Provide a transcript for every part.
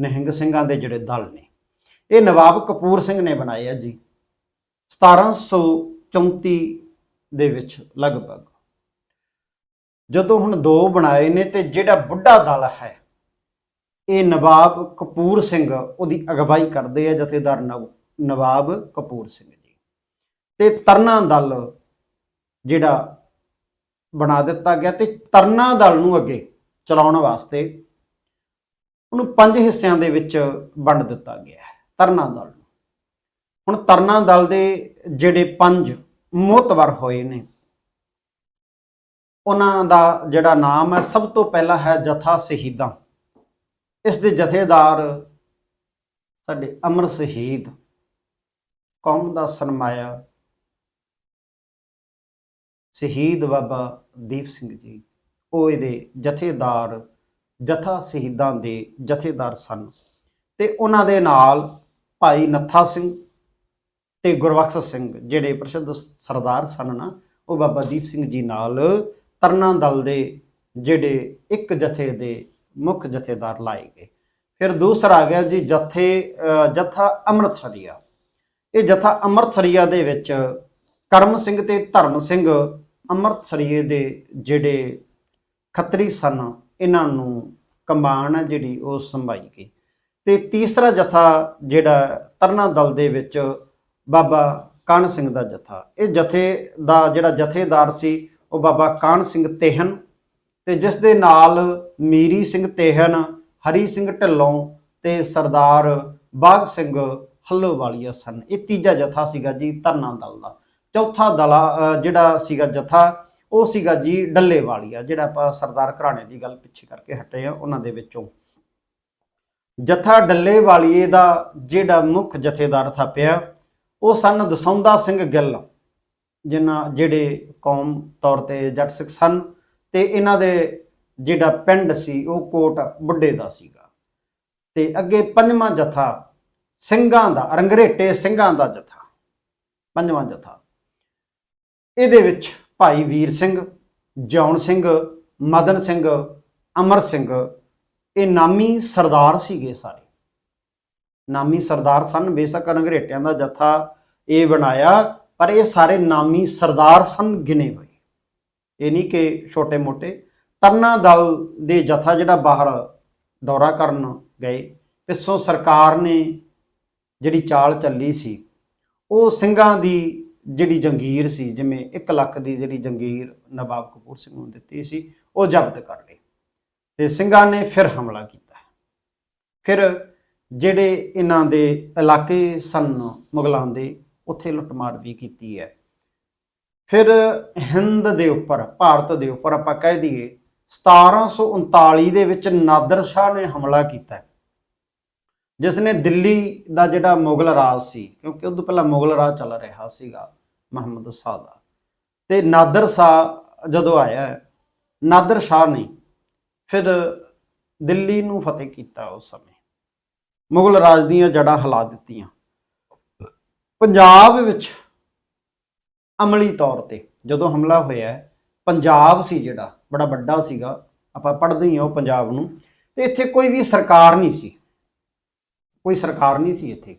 ਨਿਹੰਗ ਸਿੰਘਾਂ ਦੇ ਜਿਹੜੇ ਦਲ ਨੇ। ਇਹ ਨਵਾਬ ਕਪੂਰ ਸਿੰਘ ਨੇ ਬਣਾਏ ਆ ਜੀ 1734 ਦੇ ਵਿੱਚ ਲਗਭਗ। ਜਦੋਂ ਹੁਣ ਦੋ ਬਣਾਏ ਨੇ ਤੇ ਜਿਹੜਾ ਬੁੱਢਾ ਦਲ ਹੈ, ਇਹ ਨਵਾਬ ਕਪੂਰ ਸਿੰਘ ਉਹਦੀ ਅਗਵਾਈ ਕਰਦੇ ਆ ਜਥੇਦਾਰ ਨਵ- ਨਵਾਬ ਕਪੂਰ ਸਿੰਘ ਜੀ। ਤੇ ਤਰਨਾ ਦਲ ਜਿਹੜਾ ਬਣਾ ਦਿੱਤਾ ਗਿਆ ਤੇ ਤਰਨਾ ਦਲ ਨੂੰ ਅੱਗੇ ਚਲਾਉਣ ਵਾਸਤੇ ਉਹਨੂੰ ਪੰਜ ਹਿੱਸਿਆਂ ਦੇ ਵਿੱਚ ਵੰਡ ਦਿੱਤਾ ਗਿਆ ਹੈ, ਤਰਨਾ ਦਲ ਨੂੰ। ਹੁਣ ਤਰਨਾ ਦਲ ਦੇ ਜਿਹੜੇ ਪੰਜ ਮੋਤਵਰ ਹੋਏ ਨੇ, ਉਹਨਾਂ ਦਾ ਜਿਹੜਾ ਨਾਮ ਹੈ, ਸਭ ਤੋਂ ਪਹਿਲਾ ਹੈ ਜਥਾ ਸ਼ਹੀਦਾਂ। ਇਸ ਦੇ ਜਥੇਦਾਰ ਸਾਡੇ ਅਮਰ ਸ਼ਹੀਦ, ਕੌਮ ਦਾ ਸਰਮਾਇਆ ਸ਼ਹੀਦ ਬਾਬਾ ਦੀਪ ਸਿੰਘ ਜੀ, ਉਹ ਇਹਦੇ ਜਥੇਦਾਰ ਜਥਾ ਸ਼ਹੀਦਾਂ ਦੇ ਜਥੇਦਾਰ ਸਨ। ਤੇ ਉਹਨਾਂ ਦੇ ਨਾਲ ਭਾਈ ਨੱਥਾ ਸਿੰਘ ਤੇ ਗੁਰਬਖਸ਼ ਸਿੰਘ, ਜਿਹੜੇ ਪ੍ਰਸਿੱਧ ਸਰਦਾਰ ਸਨ ਨਾ, ਉਹ ਬਾਬਾ ਦੀਪ ਸਿੰਘ ਜੀ ਨਾਲ ਤਰਨਾ ਦਲ ਦੇ ਜਿਹੜੇ ਇੱਕ ਜਥੇ ਦੇ ਮੁੱਖ ਜਥੇਦਾਰ ਲਾਏ ਗਏ। ਫਿਰ ਦੂਸਰਾ ਆ ਗਿਆ ਜੀ ਜਥੇ ਜਥਾ ਅੰਮ੍ਰਿਤਸਰੀਆ। ਇਹ ਜਥਾ ਅੰਮ੍ਰਿਤਸਰੀਆ ਦੇ ਵਿੱਚ ਕਰਮ ਸਿੰਘ ਤੇ ਧਰਮ ਸਿੰਘ ਅੰਮ੍ਰਿਤਸਰੀਏ ਦੇ ਜਿਹੜੇ ਖੱਤਰੀ ਸਨ ਇਹਨਾਂ ਨੂੰ ਕਮਾਨ ਹੈ ਜਿਹੜੀ ਉਹ ਸੰਭਾਈ ਗਈ। ਤੇ ਤੀਸਰਾ ਜਥਾ ਜਿਹੜਾ ਤਰਨਾ ਦਲ ਦੇ ਵਿੱਚ ਬਾਬਾ ਕਾਨ ਸਿੰਘ ਦਾ ਜਥਾ, ਇਹ ਜਥੇ ਦਾ ਜਿਹੜਾ ਜਥੇਦਾਰ ਸੀ ਉਹ ਬਾਬਾ ਕਾਨ ਸਿੰਘ ਤੇਹਨ ਤੇ ਜਿਸ ਦੇ ਨਾਲ ਮੀਰੀ ਸਿੰਘ ਤੇਹਨ, ਹਰੀ ਸਿੰਘ ਢਿੱਲੋਂ ਤੇ ਸਰਦਾਰ ਬਾਗ ਸਿੰਘ ਹੱਲੋਵਾਲੀਆ ਸਨ। ਇਹ ਤੀਜਾ ਜਥਾ ਸੀਗਾ ਜੀ ਧਰਨਾ ਦਲ ਦਾ। ਚੌਥਾ ਦਲਾ ਜਿਹੜਾ ਸੀਗਾ ਜਥਾ ਉਹ ਸੀਗਾ ਜੀ ਡੱਲੇਵਾਲੀਆ, ਜਿਹੜਾ ਆਪਾਂ ਸਰਦਾਰ ਘਰਾਣੇ ਦੀ ਗੱਲ ਪਿੱਛੇ ਕਰਕੇ ਹਟੇ ਆ ਉਹਨਾਂ ਦੇ ਵਿੱਚੋਂ। ਜਥਾ ਡੱਲੇ ਵਾਲੀਏ ਦਾ ਜਿਹੜਾ ਮੁੱਖ ਜਥੇਦਾਰ ਥਾਪਿਆ ਉਹ ਸਨ ਦਸੌਂਦਾ ਸਿੰਘ ਗਿੱਲ, ਜਿਨ੍ਹਾਂ, ਜਿਹੜੇ ਕੌਮ ਤੌਰ ਤੇ ਜੱਟ ਸਿੱਖ ਸਨ ਤੇ ਇਹਨਾਂ ਦੇ ਜਿਹੜਾ ਪਿੰਡ ਸੀ, ਉਹ ਕੋਟ ਬੁੱਢੇ ਦਾ ਸੀਗਾ। ਤੇ ਅੱਗੇ ਪੰਜਵਾਂ ਜਥਾ ਸਿੰਘਾਂ ਦਾ, ਰੰਗਰੇਟੇ ਸਿੰਘਾਂ ਦਾ ਜਥਾ, ਪੰਜਵਾਂ ਜਥਾ। ਇਹਦੇ ਵਿੱਚ ਭਾਈ ਵੀਰ ਸਿੰਘ, ਜੌਨ ਸਿੰਘ, ਮਦਨ ਸਿੰਘ, ਅਮਰ ਸਿੰਘ, ਇਹ ਨਾਮੀ ਸਰਦਾਰ ਸੀਗੇ ਸਾਰੇ। ਨਾਮੀ ਸਰਦਾਰ ਸਨ, ਬੇਸ਼ੱਕ ਅੰਗਰੇਟਿਆਂ ਦਾ ਜਥਾ ਇਹ ਬਣਾਇਆ, ਪਰ ਇਹ ਸਾਰੇ ਨਾਮੀ ਸਰਦਾਰ ਸਨ, ਗਿਣੇ ਹੋਏ। ਇਹ ਨਹੀਂ ਕਿ ਛੋਟੇ ਮੋਟੇ ਤਰਨਾ ਦਲ ਦੇ ਜਥਾ ਜਿਹੜਾ ਬਾਹਰ ਦੌਰਾ ਕਰਨ ਗਏ, ਪਿੱਛੋਂ ਸਰਕਾਰ ਨੇ ਜਿਹੜੀ ਚਾਲ ਚੱਲੀ ਸੀ, ਉਹ ਸਿੰਘਾਂ ਦੀ ਜਿਹੜੀ ਜੰਗੀਰ ਸੀ ਜਿਵੇਂ 1 ਲੱਖ ਦੀ ਜਿਹੜੀ ਜੰਗੀਰ ਨਵਾਬ ਕਪੂਰ ਸਿੰਘ ਨੂੰ ਦਿੱਤੀ ਸੀ ਉਹ ਜ਼ਬਤ ਕਰ ਲਈ ਤੇ ਸਿੰਘਾਂ ਨੇ ਫਿਰ ਹਮਲਾ ਕੀਤਾ। ਫਿਰ ਜਿਹੜੇ ਇਹਨਾਂ ਦੇ ਇਲਾਕੇ ਸਨ ਮੁਗਲਾਂ ਦੇ ਉੱਥੇ ਲੁੱਟਮਾਰ ਵੀ ਕੀਤੀ ਹੈ। ਫਿਰ ਹਿੰਦ ਦੇ ਉੱਪਰ ਭਾਰਤ ਦੇ ਉੱਪਰ ਆਪਾਂ ਕਹਿ ਦਈਏ 1739 ਦੇ ਵਿੱਚ ਨਾਦਰ ਸ਼ਾਹ ਨੇ ਹਮਲਾ ਕੀਤਾ। ਹੈ, ਜਿਸ ਨੇ ਦਿੱਲੀ ਦਾ ਜਿਹੜਾ ਮੁਗਲ ਰਾਜ ਸੀ ਕਿਉਂਕਿ ਉਦੋਂ ਪਹਿਲਾਂ ਮੁਗਲ ਰਾਜ ਚੱਲ ਰਿਹਾ ਸੀਗਾ ਮੁਹੰਮਦ ਸ਼ਾਹ ਦਾ। ਤੇ ਨਾਦਰ ਸ਼ਾਹ ਜਦੋਂ ਆਇਆ, ਨਾਦਰ ਸ਼ਾਹ ਨੇ ਫਿਰ ਦਿੱਲੀ ਨੂੰ ਫਤਿਹ ਕੀਤਾ ਉਸ ਸਮੇਂ। ਮੁਗਲ ਰਾਜ ਦੀਆਂ ਜੜਾਂ ਹਿਲਾ ਦਿੱਤੀਆਂ। ਪੰਜਾਬ ਵਿੱਚ ਅਮਲੀ ਤੌਰ ਤੇ ਜਦੋਂ ਹਮਲਾ ਹੋਇਆ, ਪੰਜਾਬ ਸੀ ਜਿਹੜਾ, ਬੜਾ ਵੱਡਾ ਸੀਗਾ। ਆਪਾਂ ਪੜ੍ਹਦੇ ਹੀ ਹਾਂ ਉਹ ਪੰਜਾਬ ਨੂੰ। ਤੇ ਇੱਥੇ ਕੋਈ ਵੀ ਸਰਕਾਰ ਨਹੀਂ ਸੀ। ਕੋਈ ਸਰਕਾਰ ਨਹੀਂ ਸੀ ਇੱਥੇ।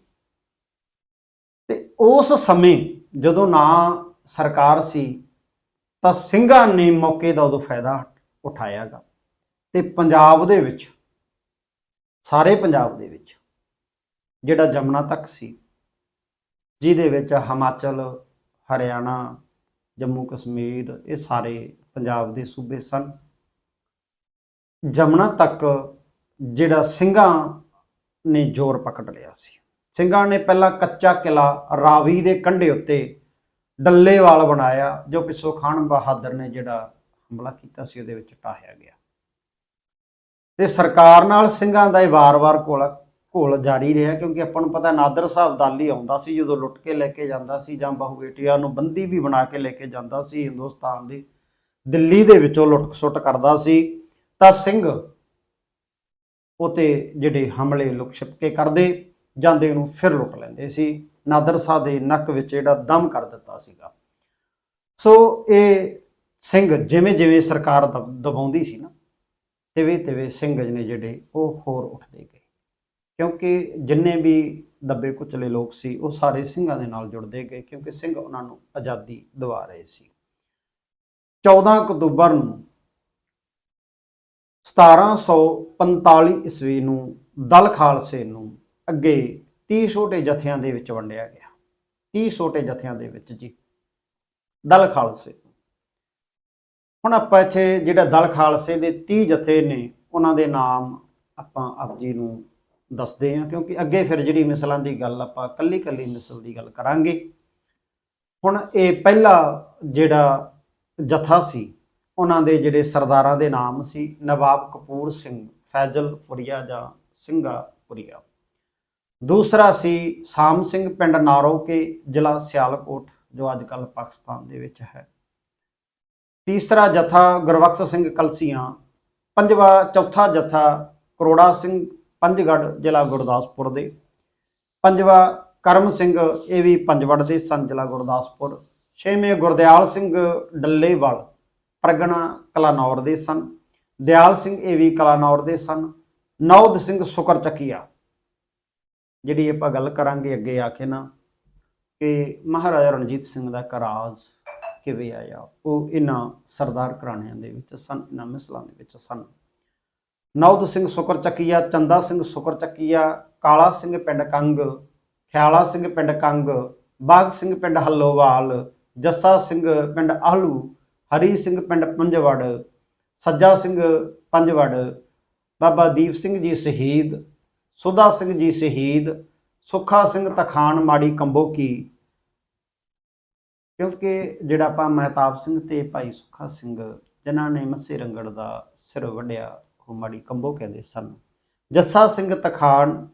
ਤੇ ਉਸ ਸਮੇਂ ਜਦੋਂ ਨਾ ਸਰਕਾਰ ਸੀ, ਤਾਂ ਸਿੰਘਾਂ ਨੇ ਮੌਕੇ ਦਾ ਉਦੋਂ ਫਾਇਦਾ ਉਠਾਇਆਗਾ। ਤੇ ਪੰਜਾਬ ਦੇ ਵਿੱਚ, ਸਾਰੇ ਪੰਜਾਬ ਦੇ ਵਿੱਚ, ਜਿਹੜਾ ਜਮਨਾ ਤੱਕ ਸੀ, ਜਿਹਦੇ ਵਿੱਚ ਹਿਮਾਚਲ, ਹਰਿਆਣਾ, ਜੰਮੂ ਕਸ਼ਮੀਰ, ਇਹ ਸਾਰੇ ਪੰਜਾਬ ਦੇ ਸੂਬੇ ਸਨ। ਜਮਨਾ ਤੱਕ ਜਿਹੜਾ ਸਿੰਘਾਂ ਨੇ ਜ਼ੋਰ ਪਕੜ ਲਿਆ ਸੀ। ਸਿੰਘਾਂ ਨੇ ਪਹਿਲਾਂ ਕੱਚਾ ਕਿਲਾ ਰਾਵੀ ਦੇ ਕੰਢੇ ਉੱਤੇ ਡੱਲੇਵਾਲ ਬਣਾਇਆ, ਜੋ ਪਿੱਛੋਂ ਖਾਨ ਬਹਾਦਰ ਨੇ ਜਿਹੜਾ ਹਮਲਾ ਕੀਤਾ ਸੀ, ਉਹਦੇ ਵਿੱਚ ਟਾਹਿਆ ਗਿਆ। ਤੇ ਸਰਕਾਰ ਨਾਲ ਸਿੰਘਾਂ ਦਾ ਇਹ ਵਾਰ-ਵਾਰ ਕੋਲ ਘੋਲ ਜਾਰੀ ਰਿਹਾ, ਕਿਉਂਕਿ ਆਪਾਂ ਨੂੰ ਪਤਾ ਨਾਦਰ ਸਾਹਿਬ ਦਾਲੀ ਆਉਂਦਾ ਸੀ, ਜਦੋਂ ਲੁੱਟ ਕੇ ਲੈ ਕੇ ਜਾਂਦਾ ਸੀ, ਜਾਂ ਬਹੁ ਬੇਟੀਆਂ ਨੂੰ ਬੰਦੀ ਵੀ ਬਣਾ ਕੇ ਲੈ ਕੇ ਜਾਂਦਾ ਸੀ, ਹਿੰਦੁਸਤਾਨ ਦੀ ਦਿੱਲੀ ਦੇ ਵਿੱਚੋਂ ਲੁੱਟ ਸੁੱਟ ਕਰਦਾ ਸੀ, ਤਾਂ ਸਿੰਘ ਉਤੇ ਜਿਹੜੇ ਹਮਲੇ ਲੁਕ ਛਿਪ ਕੇ ਕਰਦੇ ਜਾਂਦੇ ਨੂੰ ਫਿਰ ਲੁੱਟ ਲੈਂਦੇ ਸੀ। ਨਾਦਰ ਸ਼ਾਹ ਦੇ ਨੱਕ ਵਿੱਚ ਜਿਹੜਾ ਦਮ ਕਰ ਦਿੱਤਾ ਸੀਗਾ। ਸੋ ਇਹ ਸਿੰਘ ਜਿਵੇਂ ਜਿਵੇਂ ਸਰਕਾਰ ਦਬ- ਦਬਾਉਂਦੀ ਸੀ ਨਾ, ਤਿਵੇਂ ਤਿਵੇਂ ਸਿੰਘ ਨੇ ਜਿਹੜੇ ਉਹ ਹੋਰ ਉੱਠਦੇ ਗਏ। ਕਿਉਂਕਿ ਜਿੰਨੇ ਵੀ ਦੱਬੇ ਕੁਚਲੇ ਲੋਕ ਸੀ, ਉਹ ਸਾਰੇ ਸਿੰਘਾਂ ਦੇ ਨਾਲ ਜੁੜਦੇ ਗਏ ਕਿਉਂਕਿ ਸਿੰਘ ਉਹਨਾਂ ਨੂੰ ਆਜ਼ਾਦੀ ਦਿਵਾ ਰਹੇ ਸੀ। 14 ਅਕਤੂਬਰ ਨੂੰ 1745 ਈਸਵੀ ਨੂੰ ਦਲ ਖਾਲਸੇ ਨੂੰ ਅੱਗੇ 30 ਛੋਟੇ ਜਥਿਆਂ ਦੇ ਵਿੱਚ ਵੰਡਿਆ ਗਿਆ। 30 ਛੋਟੇ ਜਥਿਆਂ ਦੇ ਵਿੱਚ ਜੀ। ਦਲ ਖਾਲਸੇ। ਹੁਣ ਆਪਾਂ ਇੱਥੇ ਜਿਹੜਾ ਦਲ ਖਾਲਸੇ ਦੇ 30 ਜਥੇ ਨੇ, ਉਹਨਾਂ ਦੇ ਨਾਮ ਆਪਾਂ ਆਪ ਜੀ ਨੂੰ ਦੱਸਦੇ ਹਾਂ, ਕਿਉਂਕਿ ਅੱਗੇ ਫਿਰ ਜਿਹੜੀ ਮਿਸਲਾਂ ਦੀ ਗੱਲ ਆਪਾਂ ਕੱਲੀ ਕੱਲੀ ਮਿਸਲ ਦੀ ਗੱਲ ਕਰਾਂਗੇ। ਹੁਣ ਇਹ ਪਹਿਲਾ ਜਿਹੜਾ ਜਥਾ ਸੀ, ਉਹਨਾਂ ਦੇ ਜਿਹੜੇ ਸਰਦਾਰਾਂ ਦੇ ਨਾਮ ਸੀ, ਨਵਾਬ ਕਪੂਰ ਸਿੰਘ, ਫੈਜ਼ਲ ਫੈਜ਼ਲਪੁਰੀਆ ਜਾਂ ਸਿੰਘਾ ਸਿੰਘਾਪੁਰੀਆ। ਦੂਸਰਾ ਸੀ ਸਾਮ ਸਿੰਘ ਪਿੰਡ ਨਾਰੋਕੇ ਜ਼ਿਲ੍ਹਾ ਸਿਆਲਕੋਟ, ਜੋ ਅੱਜ ਕੱਲ ਪਾਕਿਸਤਾਨ ਦੇ ਵਿੱਚ ਹੈ। ਤੀਸਰਾ ਜਥਾ ਗੁਰਬਖਸ਼ ਸਿੰਘ ਕਲਸੀਆਂ, ਪੰਜਵਾਂ, ਚੌਥਾ ਜਥਾ ਕਰੋੜਾ ਸਿੰਘ ਪੰਜਗੜ ਜ਼ਿਲ੍ਹਾ ਗੁਰਦਾਸਪੁਰ ਦੇ। ਪੰਜਵਾਂ ਕਰਮ ਸਿੰਘ, ਇਹ ਵੀ ਪੰਜਵੜ ਦੇ ਸਨ, ਜ਼ਿਲ੍ਹਾ ਗੁਰਦਾਸਪੁਰ। ਛੇਵੇਂ ਗੁਰਦਿਆਲ ਸਿੰਘ ਡੱਲੇਵਾਲ, ਪ੍ਰਗਣਾ ਕਲਾਨੌਰ ਦੇ ਸਨ। ਦਿਆਲ ਸਿੰਘ, ਇਹ ਵੀ ਕਲਾਨੌਰ ਦੇ ਸਨ। ਨੌਦ ਸਿੰਘ ਸੁਕਰ ਚੱਕੀਆ ਜਿਹੜੀ ਆਪਾਂ ਗੱਲ ਕਰਾਂਗੇ ਅੱਗੇ ਆ ਕੇ ਨਾ, ਕਿ ਮਹਾਰਾਜਾ ਰਣਜੀਤ ਸਿੰਘ ਦਾ ਕਰਾਜ ਕਿਵੇਂ ਆਇਆ? ਉਹ ਇਹਨਾਂ ਸਰਦਾਰ ਘਰਾਣਿਆਂ ਦੇ ਵਿੱਚ ਸਨ, ਇਹਨਾਂ ਮਿਸਲਾਂ ਦੇ ਵਿੱਚ ਸਨ। ਨੌਦ ਸਿੰਘ ਸੁਕਰ ਚੱਕੀਆ, ਚੰਦਾ ਸਿੰਘ ਸੁਕਰ ਚੱਕੀਆ, ਕਾਲਾ ਸਿੰਘ ਪਿੰਡ ਕੰਗ, ਖਿਆਲਾ ਸਿੰਘ ਪਿੰਡ ਕੰਗ, ਬਾਗ ਸਿੰਘ ਪਿੰਡ ਹੱਲੋਵਾਲ, ਜੱਸਾ ਸਿੰਘ ਪਿੰਡ ਆਹਲੂ, ਹਰੀ ਸਿੰਘ ਪਿੰਡ ਪੰਜਵੜ, ਸੱਜਾ ਸਿੰਘ ਪੰਜਵੜ, ਬਾਬਾ ਦੀਪ ਸਿੰਘ ਜੀ ਸ਼ਹੀਦ ਸੁਦਾ ਸਿੰਘ ਜੀ ਸ਼ਹੀਦ, ਸੁੱਖਾ ਸਿੰਘ ਤਖਾਨ, ਮਾੜੀ ਕੰਬੋਕੀ ਕਿਉਂਕਿ ਜਿਹੜਾ ਆਪਾਂ ਮਹਿਤਾਬ ਸਿੰਘ ਤੇ ਭਾਈ ਸੁੱਖਾ ਸਿੰਘ, ਜਿਨ੍ਹਾਂ ਨੇ ਮੱਸੇ ਰੰਗੜ ਦਾ ਸਿਰ ਵੱਢਿਆ, ਉਹ ਮਾੜੀ ਕੰਬੋ ਕਹਿੰਦੇ ਸਨ। ਜੱਸਾ ਸਿੰਘ ਤਖਾਨ,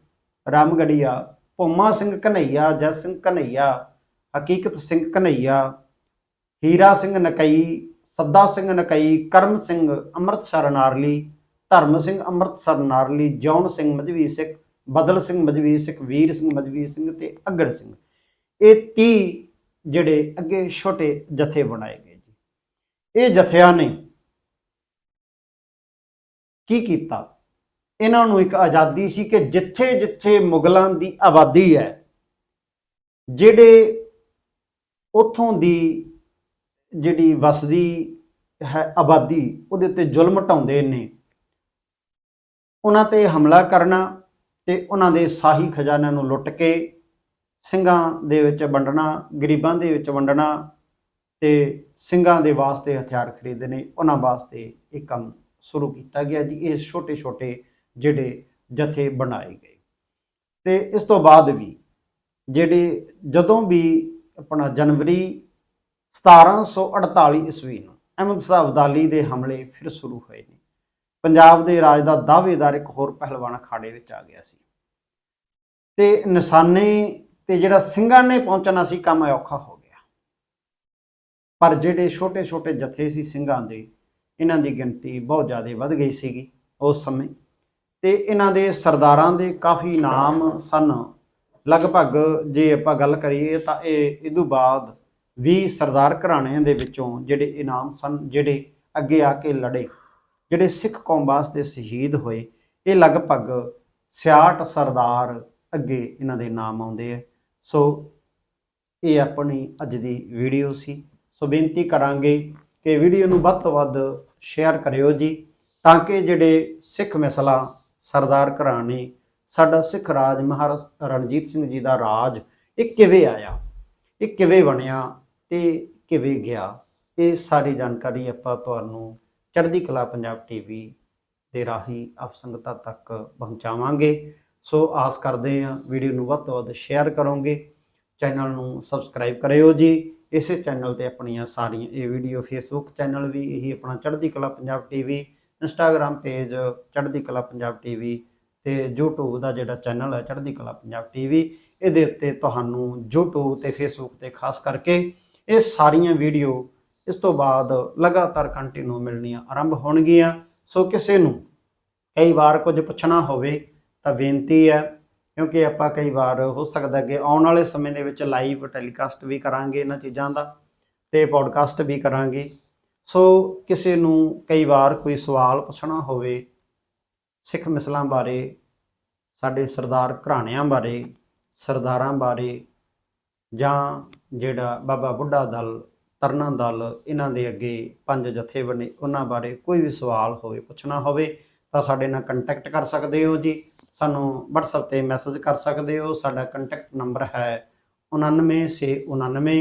ਰਾਮਗੜੀਆ, ਭੋਮਾ ਸਿੰਘ ਕਨਈਆ ਜੈ ਸਿੰਘ ਕਨਈਆ ਹਕੀਕਤ ਸਿੰਘ ਕਨਈਆ ਹੀਰਾ ਸਿੰਘ ਨਕਈ, ਸੱਦਾ ਸਿੰਘ ਨਕਈ, ਕਰਮ ਸਿੰਘ ਅੰਮ੍ਰਿਤਸਰ ਨਾਰਲੀ ਧਰਮ ਸਿੰਘ ਅੰਮ੍ਰਿਤਸਰ, ਨਾਰਲੀ ਜੌਨ ਸਿੰਘ ਮਜਵੀ ਸਿੱਖ ਬਦਲ ਸਿੰਘ ਮਜਵੀ ਸਿੱਖ ਵੀਰ ਸਿੰਘ ਮਜਵੀ ਸਿੰਘ ਤੇ ਅਗੜ ਸਿੰਘ। ਇਹ 30 ਜਿਹੜੇ ਅੱਗੇ ਛੋਟੇ ਜਥੇ ਬਣਾਏ ਗਏ ਜੀ। ਇਹ ਜਥਿਆਂ ਨੇ ਕੀ ਕੀਤਾ? ਇਹਨਾਂ ਨੂੰ ਇੱਕ ਆਜ਼ਾਦੀ ਸੀ ਕਿ ਜਿੱਥੇ ਜਿੱਥੇ ਮੁਗਲਾਂ ਦੀ ਆਬਾਦੀ ਹੈ, ਜਿਹੜੇ ਉਥੋਂ ਦੀ ਜਿਹੜੀ ਵਸਦੀ ਹੈ ਆਬਾਦੀ, ਉਹਦੇ ਉੱਤੇ ਜ਼ੁਲਮ ਢਾਉਂਦੇ ਨੇ ਉਹਨਾਂ ਤੇ ਹਮਲਾ ਕਰਨਾ ਤੇ ਉਹਨਾਂ ਦੇ ਸਾਹੀ ਖਜ਼ਾਨਿਆਂ ਨੂੰ ਲੁੱਟ ਕੇ ਸਿੰਘਾਂ ਦੇ ਵਿੱਚ ਵੰਡਣਾ, ਗਰੀਬਾਂ ਦੇ ਵਿੱਚ ਵੰਡਣਾ ਤੇ ਸਿੰਘਾਂ ਦੇ ਵਾਸਤੇ ਹਥਿਆਰ ਖਰੀਦਣੇ ਉਹਨਾਂ ਵਾਸਤੇ ਇਹ ਕੰਮ ਸ਼ੁਰੂ ਕੀਤਾ ਗਿਆ ਜੀ। ਇਹ ਛੋਟੇ ਛੋਟੇ ਜਿਹੜੇ ਜਥੇ ਬਣਾਏ ਗਏ। ਤੇ ਇਸ ਤੋਂ ਬਾਅਦ ਵੀ ਜਿਹੜੇ ਜਦੋਂ ਵੀ ਆਪਣਾ ਜਨਵਰੀ 1748 ਈਸਵੀ ਨੂੰ ਅਹਿਮਦ ਸਾਹਿਬ ਅਬਦਾਲੀ ਦੇ ਹਮਲੇ ਫਿਰ ਸ਼ੁਰੂ ਹੋਏ ਨੇ। ਪੰਜਾਬ ਦੇ ਰਾਜ ਦਾ ਦਾਅਵੇਦਾਰ ਇੱਕ ਹੋਰ ਪਹਿਲਵਾਨ ਅਖਾੜੇ ਵਿੱਚ ਆ ਗਿਆ ਸੀ। ਤੇ ਨਿਸ਼ਾਨੇ ਤੇ ਜਿਹੜਾ ਸਿੰਘਾਂ ਨੇ ਪਹੁੰਚਣਾ ਸੀ, ਕੰਮ ਔਖਾ ਹੋ ਗਿਆ। ਪਰ ਜਿਹੜੇ ਛੋਟੇ ਛੋਟੇ ਜਥੇ ਸੀ ਸਿੰਘਾਂ ਦੇ, ਇਹਨਾਂ ਦੀ ਗਿਣਤੀ ਬਹੁਤ ਜ਼ਿਆਦਾ ਵੱਧ ਗਈ ਸੀਗੀ ਉਸ ਸਮੇਂ। ਤੇ ਇਹਨਾਂ ਦੇ ਸਰਦਾਰਾਂ ਦੇ ਕਾਫੀ ਨਾਮ ਸਨ। ਲਗਭਗ ਜੇ ਆਪਾਂ ਗੱਲ ਕਰੀਏ ਤਾਂ ਇਹ ਇਦੋਂ ਬਾਅਦ 20 ਸਰਦਾਰ ਘਰਾਣਿਆਂ ਦੇ ਵਿੱਚੋਂ ਜਿਹੜੇ ਇਨਾਮ ਸਨ, ਜਿਹੜੇ ਅੱਗੇ ਆ ਕੇ ਲੜੇ। ਜਿਹੜੇ ਸਿੱਖ ਕੌਮ ਵਾਸਤੇ ਸ਼ਹੀਦ ਹੋਏ, ਇਹ ਲਗਭਗ 66 ਸਰਦਾਰ ਅੱਗੇ ਇਹਨਾਂ ਦੇ ਨਾਮ ਆਉਂਦੇ ਆ। ਸੋ ਇਹ ਆਪਣੀ ਅੱਜ ਦੀ ਵੀਡੀਓ ਸੀ। ਸੋ ਬੇਨਤੀ ਕਰਾਂਗੇ ਕਿ ਵੀਡੀਓ ਨੂੰ ਵੱਧ ਤੋਂ ਵੱਧ ਸ਼ੇਅਰ ਕਰਿਓ ਜੀ, ਤਾਂ ਕਿ ਜਿਹੜੇ ਸਿੱਖ ਮਸਲਾ, ਸਰਦਾਰ ਘਰਾਣੇ, ਸਾਡਾ ਸਿੱਖ ਰਾਜ ਮਹਾਰਾਜ ਰਣਜੀਤ ਸਿੰਘ ਜੀ ਦਾ ਰਾਜ, ਇਹ ਕਿਵੇਂ ਆਇਆ? ਇਹ ਕਿਵੇਂ ਬਣਿਆ? ਤੇ ਕਿਵੇਂ ਗਿਆ? ਇਹ ਸਾਰੀ ਜਾਣਕਾਰੀ ਆਪਾਂ ਤੁਹਾਨੂੰ ਚੜ੍ਹਦੀ ਕਲਾ ਪੰਜਾਬ ਟੀਵੀ ਦੇ ਰਾਹੀਂ ਆਪ ਸੰਗਤਾਂ ਤੱਕ ਪਹੁੰਚਾਵਾਂਗੇ। ਸੋ ਆਸ ਕਰਦੇ ਹਾਂ ਵੀਡੀਓ ਨੂੰ ਵੱਧ ਤੋਂ ਵੱਧ ਸ਼ੇਅਰ ਕਰੋਗੇ। ਚੈਨਲ ਨੂੰ ਸਬਸਕ੍ਰਾਈਬ ਕਰਿਓ ਜੀ। ਇਸੇ ਚੈਨਲ ਤੇ ਆਪਣੀਆਂ ਸਾਰੀਆਂ ਇਹ ਵੀਡੀਓ ਫੇਸਬੁੱਕ ਚੈਨਲ ਵੀ, ਇਹੀ ਆਪਣਾ ਚੜ੍ਹਦੀ Kala Punjab TV Instagram page Chardi Kala Punjab TV ਤੇ YouTube ਦਾ ਜਿਹੜਾ ਚੈਨਲ ਹੈ ਚੜ੍ਹਦੀ ਕਲਾ ਪੰਜਾਬ ਟੀਵੀ ਇਹਦੇ ਉੱਤੇ ਤੁਹਾਨੂੰ YouTube ਤੇ Facebook ਤੇ ਖਾਸ ਕਰਕੇ ਇਹ ਸਾਰੀਆਂ ਵੀਡੀਓ ਇਸ ਤੋਂ ਬਾਅਦ ਲਗਾਤਾਰ ਕੰਟੀਨਿਊ ਮਿਲਣੀਆਂ ਆਰੰਭ ਹੋਣਗੀਆਂ। ਸੋ ਕਿਸੇ ਨੂੰ ਕਈ ਵਾਰ ਕੁਝ ਪੁੱਛਣਾ ਹੋਵੇ ਤਾਂ ਬੇਨਤੀ ਹੈ, ਕਿਉਂਕਿ ਆਪਾਂ ਕਈ ਵਾਰ ਹੋ ਸਕਦਾ ਕਿ ਆਉਣ ਵਾਲੇ ਸਮੇਂ ਦੇ ਵਿੱਚ ਲਾਈਵ ਟੈਲੀਕਾਸਟ ਵੀ ਕਰਾਂਗੇ ਇਹਨਾਂ ਚੀਜ਼ਾਂ ਦਾ ਤੇ ਪੋਡਕਾਸਟ ਵੀ ਕਰਾਂਗੇ। ਸੋ ਕਿਸੇ ਨੂੰ ਕਈ ਵਾਰ ਕੋਈ ਸਵਾਲ ਪੁੱਛਣਾ ਹੋਵੇ, ਸਿੱਖ ਮਿਸਲਾਂ ਬਾਰੇ, ਸਾਡੇ ਸਰਦਾਰ ਘਰਾਣਿਆਂ ਬਾਰੇ, ਸਰਦਾਰਾਂ ਬਾਰੇ ਜਾਂ ਜਿਹੜਾ ਬਾਬਾ ਬੁੱਢਾ ਦਲ ਤਰਨਾ ਦਲ ਇਹਨਾਂ ਦੇ ਅੱਗੇ ਪੰਜ ਜਥੇ ਬਣੇ ਉਹਨਾਂ ਬਾਰੇ ਕੋਈ ਵੀ ਸਵਾਲ ਹੋਵੇ, ਪੁੱਛਣਾ ਹੋਵੇ ਤਾਂ ਸਾਡੇ ਨਾਲ ਕੰਟੈਕਟ ਕਰ ਸਕਦੇ ਹੋ ਜੀ। ਸਾਨੂੰ WhatsApp ਤੇ ਮੈਸੇਜ ਕਰ ਸਕਦੇ ਹੋ। ਸਾਡਾ ਕੰਟੈਕਟ ਨੰਬਰ ਹੈ 9969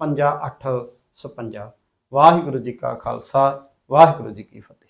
55856 ਵਾਹਿਗੁਰੂ ਜੀ ਕਾ ਖਾਲਸਾ, ਵਾਹਿਗੁਰੂ ਜੀ ਕੀ ਫਤਿਹ।